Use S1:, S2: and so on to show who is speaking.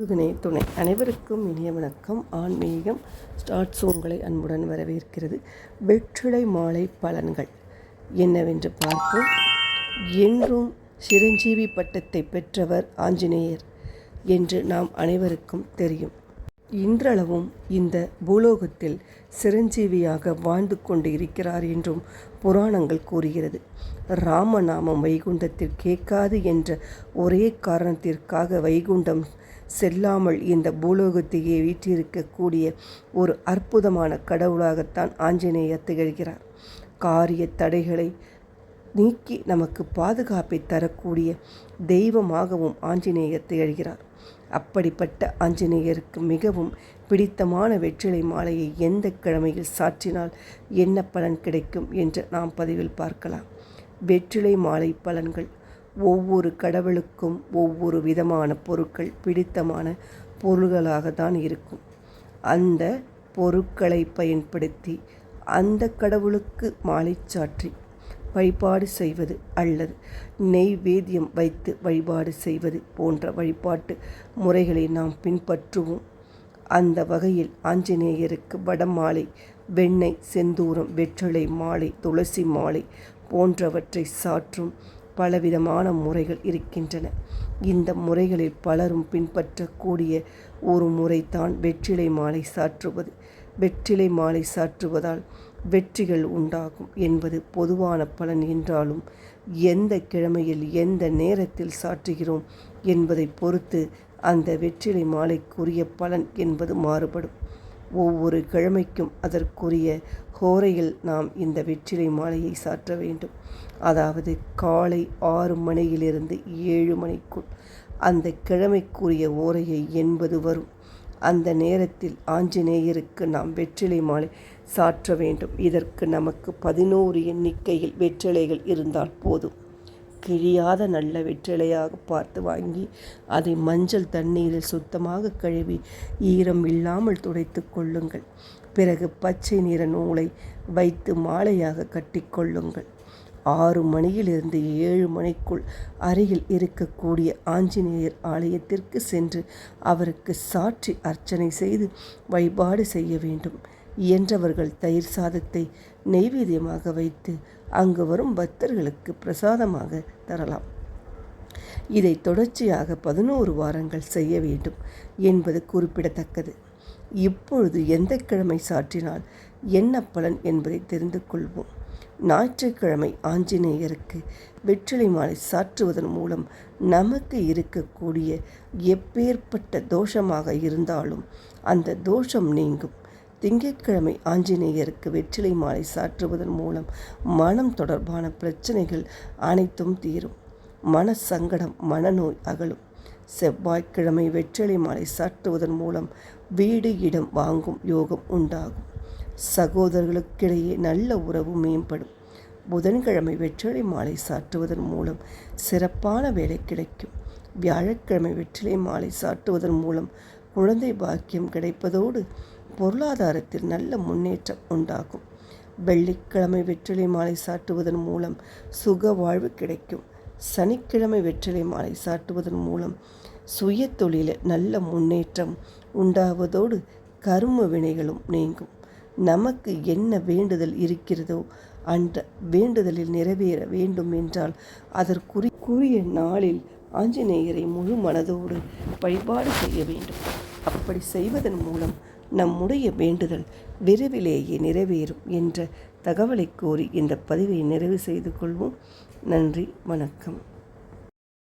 S1: முருகனே துணை. அனைவருக்கும் இனிய வணக்கம். ஆன்மீகம் ஸ்டார்ட்ஸ் உங்களை அன்புடன் வரவேற்கிறது. வெற்றிலை மாலை பலன்கள் என்னவென்று பார்ப்போம். என்றும் சிரஞ்சீவி பட்டத்தை பெற்றவர் ஆஞ்சநேயர் என்று நாம் அனைவருக்கும் தெரியும். இன்றளவும் இந்த பூலோகத்தில் சிரஞ்சீவியாக வாழ்ந்து கொண்டு இருக்கிறார் என்றும் புராணங்கள் கூறுகிறது. ராமநாமம் வைகுண்டத்தில் கேட்காது என்ற ஒரே காரணத்திற்காக வைகுண்டம் செல்லாமல் இந்த பூலோகத்தையே வீற்றிருக்கக்கூடிய ஒரு அற்புதமான கடவுளாகத்தான் ஆஞ்சநேயர் திகழ்கிறார். காரிய தடைகளை நீக்கி நமக்கு பாதுகாப்பை தரக்கூடிய தெய்வமாகவும் ஆஞ்சநேயர் திகழ்கிறார். அப்படிப்பட்ட ஆஞ்சநேயருக்கு மிகவும் பிடித்தமான வெற்றிலை மாலையை எந்த கிழமையில் சாற்றினால் என்ன பலன் கிடைக்கும் என்று நாம் பதிவில் பார்க்கலாம். வெற்றிலை மாலை பலன்கள் ஒவ்வொரு கடவுளுக்கும் ஒவ்வொரு விதமான பொருட்கள் பிடித்தமான பொருள்களாக தான் இருக்கும். அந்த பொருட்களை பயன்படுத்தி அந்த கடவுளுக்கு மாலை சாற்றி வழிபாடு செய்வது அல்லது நெய்வேத்தியம் வைத்து வழிபாடு செய்வது போன்ற வழிபாட்டு முறைகளை நாம் பின்பற்றுவோம். அந்த வகையில் ஆஞ்சநேயருக்கு வடமாலை வெண்ணெய் செந்தூரம் வெற்றிலை மாலை துளசி மாலை போன்றவற்றை சாற்றும் பலவிதமான முறைகள் இருக்கின்றன. இந்த முறைகளில் பலரும் பின்பற்றக்கூடிய ஒரு முறைதான் வெற்றிலை மாலை சாற்றுவது. வெற்றிலை மாலை சாற்றுவதால் வெற்றிகள் உண்டாகும் என்பது பொதுவான பலன் என்றாலும் எந்த கிழமையில் எந்த நேரத்தில் சாற்றுகிறோம் என்பதை பொறுத்து அந்த வெற்றிலை மாலைக்குரிய பலன் என்பது மாறுபடும். ஒவ்வொரு கிழமைக்கும் அதற்குரிய ஹோரையில் நாம் இந்த வெற்றிலை மாலையை சாற்ற வேண்டும். அதாவது காலை ஆறு மணியிலிருந்து ஏழு மணிக்குள். அந்த கிழமைக்குரிய ஓரையை என்பது வரும். அந்த நேரத்தில் ஆஞ்சநேயருக்கு நாம் வெற்றிலை மாலை சாற்ற வேண்டும். இதற்கு நமக்கு பதினோரு எண்ணிக்கையில் வெற்றிலைகள் இருந்தால் போதும். கிழியாத நல்ல வெற்றிலையாக பார்த்து வாங்கி அதை மஞ்சள் தண்ணீரில் சுத்தமாக கழுவி ஈரம் இல்லாமல் துடைத்து கொள்ளுங்கள். பிறகு பச்சை நிற நூலை வைத்து மாலையாக கட்டிக்கொள்ளுங்கள் ஆறு மணியிலிருந்து ஏழு மணிக்குள் அருகில் இருக்கக்கூடிய ஆஞ்சநேயர் ஆலயத்திற்கு சென்று அவருக்கு சாற்றி அர்ச்சனை செய்து வழிபாடு செய்ய வேண்டும். இயன்றவர்கள் தயிர் சாதத்தை நெய்வேதியமாக வைத்து அங்கு வரும் பக்தர்களுக்கு பிரசாதமாக தரலாம். இதை தொடர்ச்சியாக பதினோரு வாரங்கள் செய்ய வேண்டும் என்பது குறிப்பிடத்தக்கது. இப்பொழுது எந்த கிழமை சாற்றினால் என்ன பலன் என்பதை தெரிந்து கொள்வோம். ஞாயிற்றுக்கிழமை ஆஞ்சநேயருக்கு வெற்றிலை மாலை சாற்றுவதன் மூலம் நமக்கு இருக்கக்கூடிய எப்பேற்பட்ட தோஷமாக இருந்தாலும் அந்த தோஷம் நீங்கும். திங்கட்கிழமை ஆஞ்சநேயருக்கு வெற்றிலை மாலை சாற்றுவதன் மூலம் மனம் தொடர்பான பிரச்சனைகள் அனைத்தும் தீரும். மன சங்கடம் மனநோய் அகலும். செவ்வாய்க்கிழமை வெற்றிலை மாலை சாற்றுவதன் மூலம் வீடு இடம் வாங்கும் யோகம் உண்டாகும். சகோதரர்களுக்கிடையே நல்ல உறவு மேம்படும். புதன்கிழமை வெற்றிலை மாலை சாற்றுவதன் மூலம் சிறப்பான வேலை கிடைக்கும். வியாழக்கிழமை வெற்றிலை மாலை சாற்றுவதன் மூலம் குழந்தை பாக்கியம் கிடைப்பதோடு பொருளாதாரத்தில் நல்ல முன்னேற்றம் உண்டாகும். வெள்ளிக்கிழமை வெற்றிலை மாலை சாட்டுவதன் மூலம் சுக வாழ்வு கிடைக்கும். சனிக்கிழமை வெற்றிலை மாலை சாட்டுவதன் மூலம் சுய தொழிலில் நல்ல முன்னேற்றம் உண்டாவதோடு கரும வினைகளும் நீங்கும். நமக்கு என்ன வேண்டுதல் இருக்கிறதோ அந்த வேண்டுதலில் நிறைவேற வேண்டும் என்றால் அதற்குரிய நாளில் ஆஞ்சநேயரை முழு மனதோடு வழிபாடு செய்ய வேண்டும். அப்படி செய்வதன் மூலம் நம்முடைய வேண்டுதல் விரைவிலேயே நிறைவேறும் என்ற தகவலை கோரி இந்த பதிவை நிறைவு செய்து கொள்வோம். நன்றி வணக்கம்.